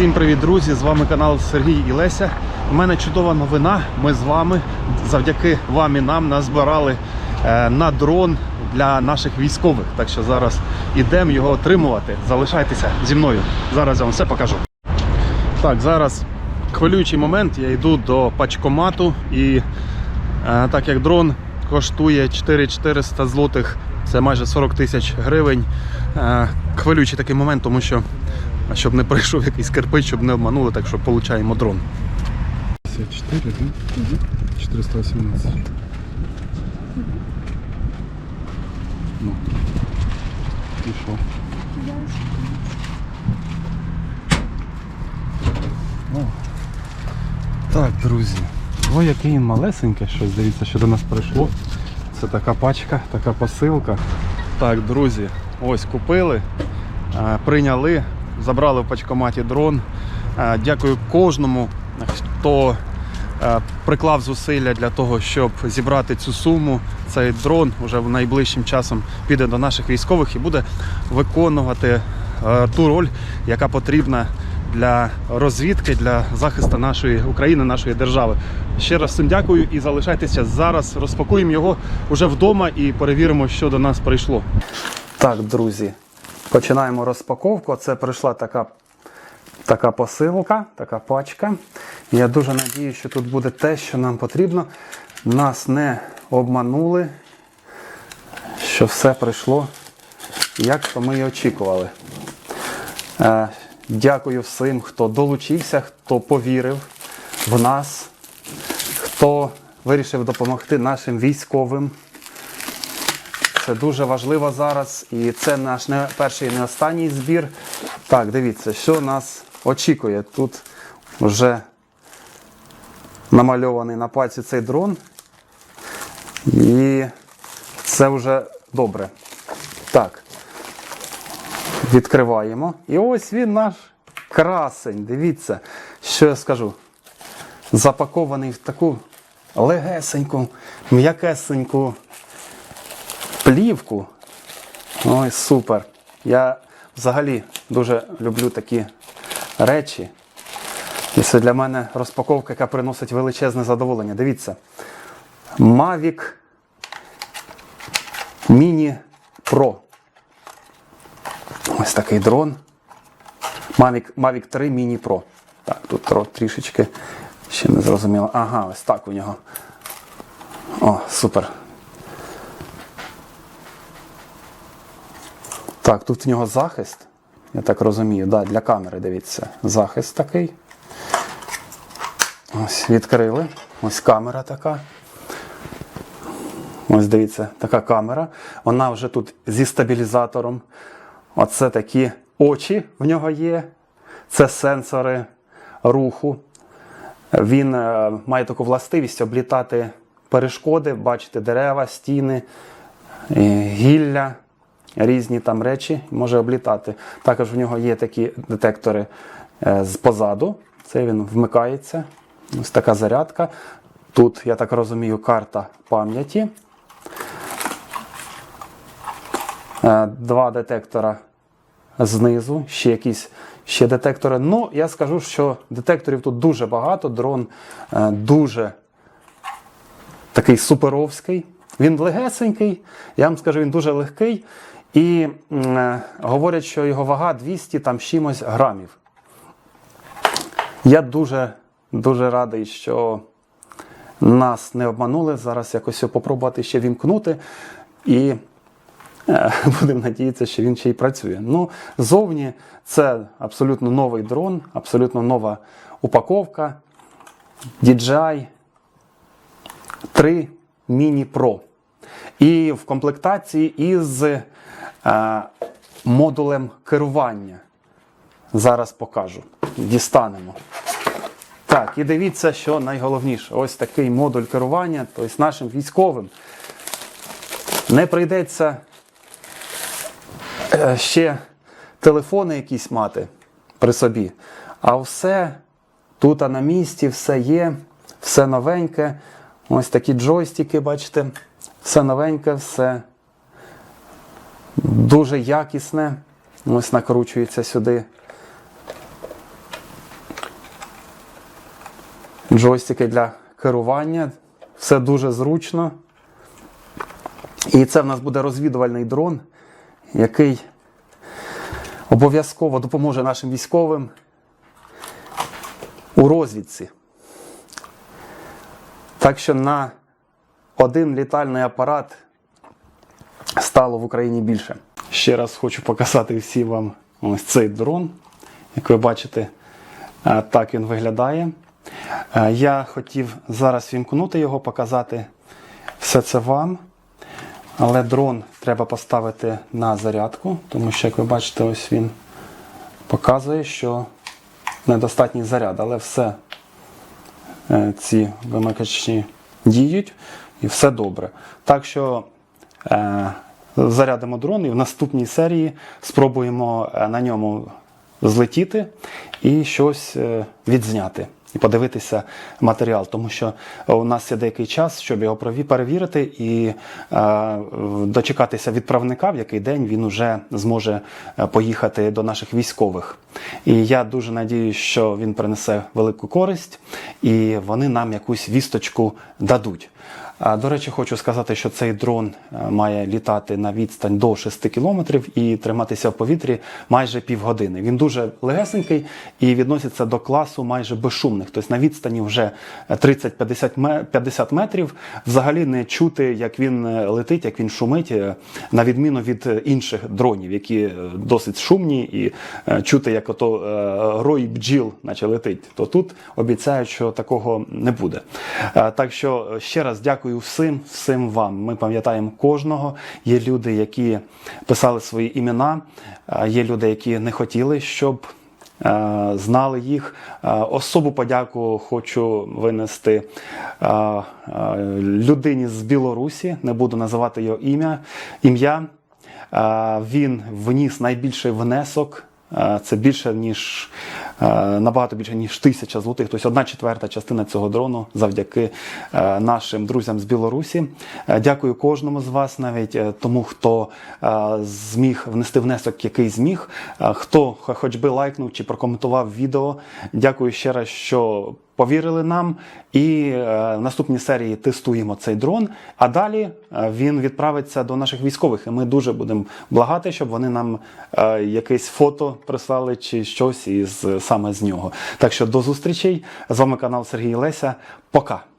Всім привіт, друзі! З вами канал Сергій і Леся. У мене чудова новина. Ми з вами завдяки вам і нам назбирали е, на дрон для наших військових. Так що зараз ідемо його отримувати. Залишайтеся зі мною. Зараз я вам все покажу. Так, зараз хвилюючий момент. Я йду до пачкомату і е, так як дрон коштує 4400 злотих, це майже 40 тисяч гривень. Е, хвилюючий такий момент, тому що а щоб не прийшов якийсь кирпич, щоб не обманули, так що получаємо дрон. 54, да? 418. Ну. І що? О. Так, друзі. Ой, який він малесенький щось, дивіться, що до нас прийшло. Це така пачка, така посилка. Так, друзі, ось купили, е, прийняли, забрали в пачкоматі дрон. Е, Дякую кожному, хто е, приклав зусилля для того, щоб зібрати цю суму. Цей дрон вже найближчим часом піде до наших військових і буде виконувати е, ту роль, яка потрібна для розвідки, для захисту нашої України, нашої держави. Ще раз всім дякую і залишайтеся зараз. Розпакуємо його уже вдома і перевіримо, що до нас прийшло. Так, друзі, починаємо розпаковку. Це прийшла така, така посилка, така пачка. Я дуже надію, що тут буде те, що нам потрібно. Нас не обманули, що все прийшло, як то ми і очікували. Е, Дякую всім, хто долучився, хто повірив в нас, хто вирішив допомогти нашим військовим. Це дуже важливо зараз. І це наш не перший і не останній збір. Так, дивіться, що нас очікує. Тут вже намальований на пальці цей дрон. І це вже добре. Так. Відкриваємо. І ось він наш красень. Дивіться, що я скажу. Запакований в таку легесеньку, м'якесеньку плівку. Ой, супер. Я взагалі дуже люблю такі речі. І це для мене розпаковка, яка приносить величезне задоволення. Дивіться. Mavic Mini Pro. Ось такий дрон. Mavic, Mavic 3 Mini Pro. Так, тут трішечки ще не зрозуміло. Ага, ось так у нього. О, супер. Так, тут в нього захист. Я так розумію, да, для камери, дивіться. Захист такий. Ось відкрили. Ось камера така. Ось дивіться, така камера. Вона вже тут зі стабілізатором. Оце такі очі в нього є. Це сенсори руху. Він е, має таку властивість облітати перешкоди, бачити дерева, стіни, е, гілля, різні там речі може облітати. Також в нього є такі детектори е, з позаду. Це він вмикається. Ось така зарядка. Тут, я так розумію, карта пам'яті. Е, Два детектора знизу, ще якісь ще детектори. Ну, я скажу, що детекторів тут дуже багато. Дрон е, дуже такий суперовський. Він легесенький, я вам скажу, він дуже легкий. І е, говорять, що його вага 200 там чимось грамів. Я дуже, дуже радий, що нас не обманули. Зараз якось попробувати ще вімкнути. І Е, Будемо надіятися, що він ще й працює. Ну, зовні це абсолютно новий дрон, абсолютно нова упаковка. DJI 3 Mini Pro. І в комплектації із модулем керування. Зараз покажу. Дістанемо. Так, і дивіться, що найголовніше. Ось такий модуль керування, тобто нашим військовим. Не прийдеться е, ще телефони якісь мати при собі. А все тут на місці, все є, все новеньке. Ось такі джойстики, бачите, все новеньке, все дуже якісне. Ось накручується сюди джойстики для керування. Все дуже зручно. І це в нас буде розвідувальний дрон, який обов'язково допоможе нашим військовим у розвідці. Так що на один літальний апарат стало в Україні більше. Ще раз хочу показати всім вам ось цей дрон. Як ви бачите, е, так він виглядає. Е, Я хотів зараз вімкнути його, показати все це вам. Але дрон треба поставити на зарядку, тому що, як ви бачите, ось він показує, що недостатній заряд, але все е, ці вимикачі діють і все добре. Так що зарядимо дрон і в наступній серії спробуємо е, на ньому злетіти і щось е, відзняти. І подивитися матеріал, тому що у нас є деякий час, щоб його перевірити і е, дочекатися відправника, в який день він уже зможе е, поїхати до наших військових. І я дуже надіюсь, що він принесе велику користь і вони нам якусь вісточку дадуть. До речі, хочу сказати, що цей дрон е, має літати на відстань до 6 кілометрів і триматися в повітрі майже півгодини. Він дуже легесенький і відноситься до класу майже безшумних. Тобто на відстані вже 30-50 метрів взагалі не чути, як він е, летить, як він шумить, е, на відміну від е, інших дронів, які е, досить шумні, і е, чути, як ото е, рой бджіл, наче летить. То тут обіцяють, що такого не буде. Е, Так що е, ще раз дякую всім, всім вам. Ми пам'ятаємо кожного. Є люди, які писали свої імена, є люди, які не хотіли, щоб. е, Знали їх. Е, Особу подяку хочу винести е, людині з Білорусі, не буду називати його ім'я. ім'я. Він вніс найбільший внесок. Це більше ніж набагато більше ніж тисяча злотих. Тобто одна четверта частина цього дрону завдяки е, нашим друзям з Білорусі. Е, Дякую кожному з вас, навіть е, тому, хто е, зміг внести внесок, який зміг. Е, Хто хоч би лайкнув чи прокоментував відео. Дякую ще раз, що повірили нам. І е, в наступній серії тестуємо цей дрон. А далі е, він відправиться до наших військових. І ми дуже будемо благати, щоб вони нам е, якесь фото прислали чи щось із саме з нього. Так що до зустрічей. З вами канал Сергій Леся. Пока.